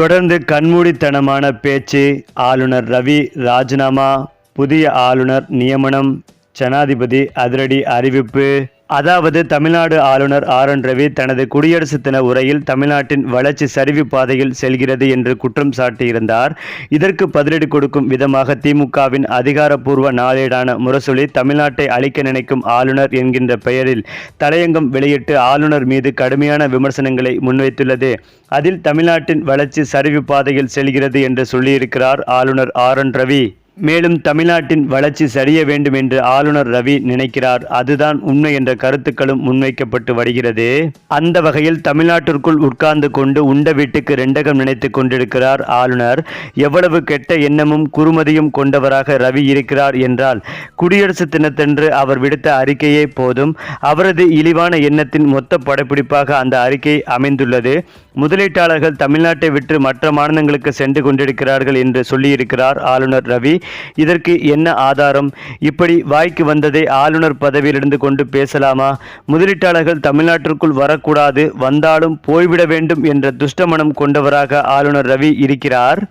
தொடர்ந்து கண்மூடித்தனமான பேச்சு ஆளுநர் ரவி ராஜினாமா புதிய ஆளுநர் நியமனம் ஜனாதிபதி அதிரடி அறிவிப்பு. அதாவது தமிழ்நாடு ஆளுநர் ஆர் என் ரவி தனது குடியரசு தின உரையில் தமிழ்நாட்டின் வளர்ச்சி சரிவு பாதையில் செல்கிறது என்று குற்றம் சாட்டியிருந்தார். இதற்கு பதிலடி கொடுக்கும் விதமாக திமுகவின் அதிகாரப்பூர்வ நாளேடான முரசொலி தமிழ்நாட்டை அழிக்க நினைக்கும் ஆளுநர் என்கின்ற பெயரில் தலையங்கம் வெளியிட்டு ஆளுநர் மீது கடுமையான விமர்சனங்களை முன்வைத்துள்ளது. அதில் தமிழ்நாட்டின் வளர்ச்சி சரிவு பாதையில் செல்கிறது என்று சொல்லியிருக்கிறார் ஆளுநர் ஆர் என் ரவி. மேலும் தமிழ்நாட்டின் வளர்ச்சி சரிய வேண்டும் என்று ஆளுநர் ரவி நினைக்கிறார். அதுதான் உண்மை என்ற கருத்துக்களும் முன்வைக்கப்பட்டு வருகிறது. அந்த வகையில் தமிழ்நாட்டிற்குள் உட்கார்ந்து கொண்டு உண்ட வீட்டுக்கு ரெண்டகம் நினைத்து கொண்டிருக்கிறார் ஆளுநர். எவ்வளவு கெட்ட எண்ணமும் குறுமதியும் கொண்டவராக ரவி இருக்கிறார் என்றால் குடியரசு தினத்தன்று அவர் விடுத்த அறிக்கையே போதும். அவரது இழிவான எண்ணத்தின் மொத்த படப்பிடிப்பாக அந்த அறிக்கை அமைந்துள்ளது. முதலீட்டாளர்கள் தமிழ்நாட்டை விட்டு மற்ற மாநிலங்களுக்கு சென்று கொண்டிருக்கிறார்கள் என்று சொல்லியிருக்கிறார் ஆளுநர் ரவி. இதற்கு என்ன ஆதாரம்? இப்படி வாய்க்கு வந்ததை ஆளுநர் பதவியிலிருந்து கொண்டு பேசலாமா? முதலீட்டாளர்கள் தமிழ்நாட்டிற்குள் வரக்கூடாது வந்தாலும் போய்விட வேண்டும் என்ற துஷ்டமனம் கொண்டவராக ஆளுநர் ரவி இருக்கிறார்.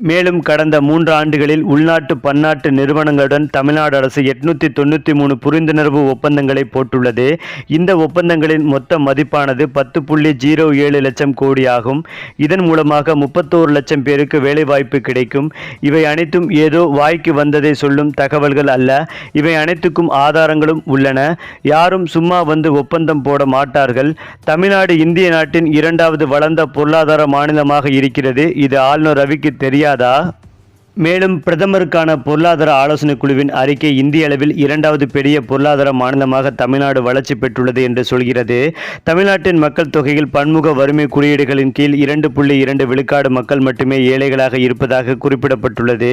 மேலும் கடந்த மூன்று ஆண்டுகளில் உள்நாட்டு பன்னாட்டு நிறுவனங்களுடன் தமிழ்நாடு அரசு எட்நூத்தி தொண்ணூற்றி மூணு புரிந்துணர்வு ஒப்பந்தங்களை போட்டுள்ளது. இந்த ஒப்பந்தங்களின் மொத்த மதிப்பானது பத்து புள்ளி ஜீரோ ஏழு லட்சம் கோடி ஆகும் இதன் மூலமாக முப்பத்தோரு லட்சம் பேருக்கு வேலைவாய்ப்பு கிடைக்கும். இவை அனைத்தும் ஏதோ வாய்க்கு வந்ததை சொல்லும் தகவல்கள் அல்ல. இவை அனைத்துக்கும் ஆதாரங்களும் உள்ளன. யாரும் சும்மா வந்து ஒப்பந்தம் போட மாட்டார்கள். தமிழ்நாடு இந்திய நாட்டின் இரண்டாவது வளர்ந்த பொருளாதார மாநிலமாக இருக்கிறது. இது ஆளுநர் ரவிக்கு தெரியாது ja da. மேலும் பிரதமருக்கான பொருளாதார ஆலோசனை குழுவின் அறிக்கை இந்திய அளவில் இரண்டாவது பெரிய பொருளாதார மாநிலமாக தமிழ்நாடு வளர்ச்சி பெற்றுள்ளது என்று சொல்கிறது. தமிழ்நாட்டின் மக்கள் தொகையில் பன்முக வறுமை குறியீடுகளின் கீழ் இரண்டு புள்ளி இரண்டு விழுக்காடு மக்கள் மட்டுமே ஏழைகளாக இருப்பதாக குறிப்பிடப்பட்டுள்ளது.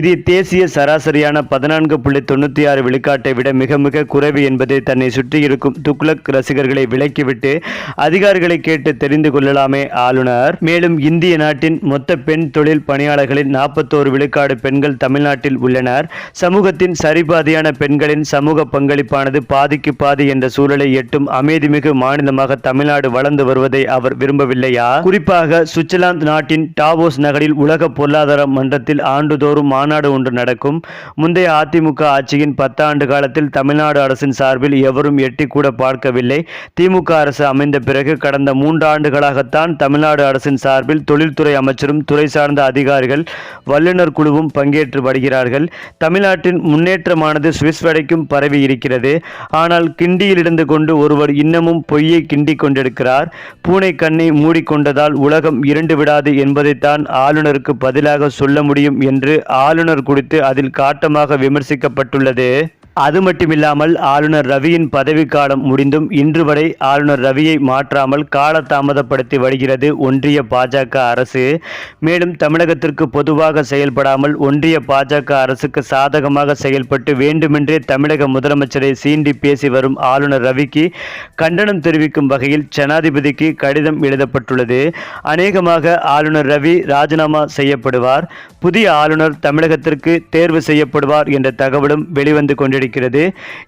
இது தேசிய சராசரியான பதினான்கு புள்ளி தொண்ணூற்றி ஆறு விழுக்காட்டை விட மிக மிக குறைவு என்பதை தன்னை சுற்றியிருக்கும் துக்ளக் ரசிகர்களை விலக்கிவிட்டு அதிகாரிகளை கேட்டு தெரிந்து கொள்ளலாமே ஆளுநர். மேலும் இந்திய நாட்டின் மொத்த பெண் தொழில் பணியாளர்களின் நாற்பத்தோரு விழுக்காடு பெண்கள் தமிழ்நாட்டில் உள்ளனர். சமூகத்தின் சரிபாதியான பெண்களின் சமூக பங்களிப்பானது பாதிக்கு பாதி என்ற சூழலை எட்டும் அமைதிமிகு மாநிலமாக தமிழ்நாடு வளர்ந்து வருவதை அவர் விரும்பவில்லையா? குறிப்பாக சுவிட்சர்லாந்து நாட்டின் டாவோஸ் நகரில் உலக பொருளாதார மன்றத்தில் ஆண்டுதோறும் மாநாடு ஒன்று நடக்கும். முந்தைய அதிமுக ஆட்சியின் பத்தாண்டு காலத்தில் தமிழ்நாடு அரசின் சார்பில் எவரும் எட்டி கூட பார்க்கவில்லை. திமுக அரசு அமைந்த பிறகு கடந்த மூன்று ஆண்டுகளாகத்தான் தமிழ்நாடு அரசின் சார்பில் தொழில்துறை அமைச்சரும் துறை சார்ந்த அதிகாரிகள் வல்லுநர் குழுவும் பங்கேற்று வருகிறார்கள் தமிழ்நாட்டின் முன்னேற்றமானது சுவிஸ் வரைக்கும் பரவி இருக்கிறது. ஆனால் கிண்டியிலிருந்து கொண்டு ஒருவர் இன்னமும் பொய்யை கிண்டிக் கொண்டிருக்கிறார். பூனை கண்ணை மூடிக்கொண்டதால் உலகம் இருண்டு விடாது என்பதைத்தான் ஆளுநருக்கு பதிலாக சொல்ல முடியும் என்று ஆளுநர் குறித்து அதில் காட்டமாக விமர்சிக்கப்பட்டுள்ளது. அது மட்டுமில்லாமல் ஆளுநர் ரவியின் பதவிக்காலம் முடிந்தும் இன்று வரை ஆளுநர் ரவியை மாற்றாமல் காலதாமதப்படுத்தி வருகிறது ஒன்றிய பாஜக அரசு. மேலும் தமிழகத்திற்கு பொதுவாக செயல்படாமல் ஒன்றிய பாஜக அரசுக்கு சாதகமாக செயல்பட்டு வேண்டுமென்றே தமிழக முதலமைச்சரை சீண்டி பேசி வரும் ஆளுநர் ரவிக்கு கண்டனம் தெரிவிக்கும் வகையில் ஜனாதிபதிக்கு கடிதம் எழுதப்பட்டுள்ளது. அநேகமாக ஆளுநர் ரவி ராஜினாமா செய்யப்படுவார். புதிய ஆளுநர் தமிழகத்திற்கு தேர்வு செய்யப்படுவார் என்ற தகவலும் வெளிவந்து கொண்டிருக்கிறது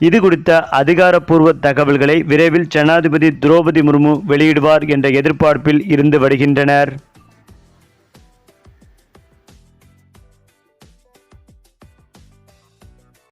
இது குறித்த அதிகாரப்பூர்வ தகவல்களை விரைவில் ஜனாதிபதி திரௌபதி முர்மு வெளியிடுவார் என்ற எதிர்பார்ப்பில் இருந்து வருகின்றனர்.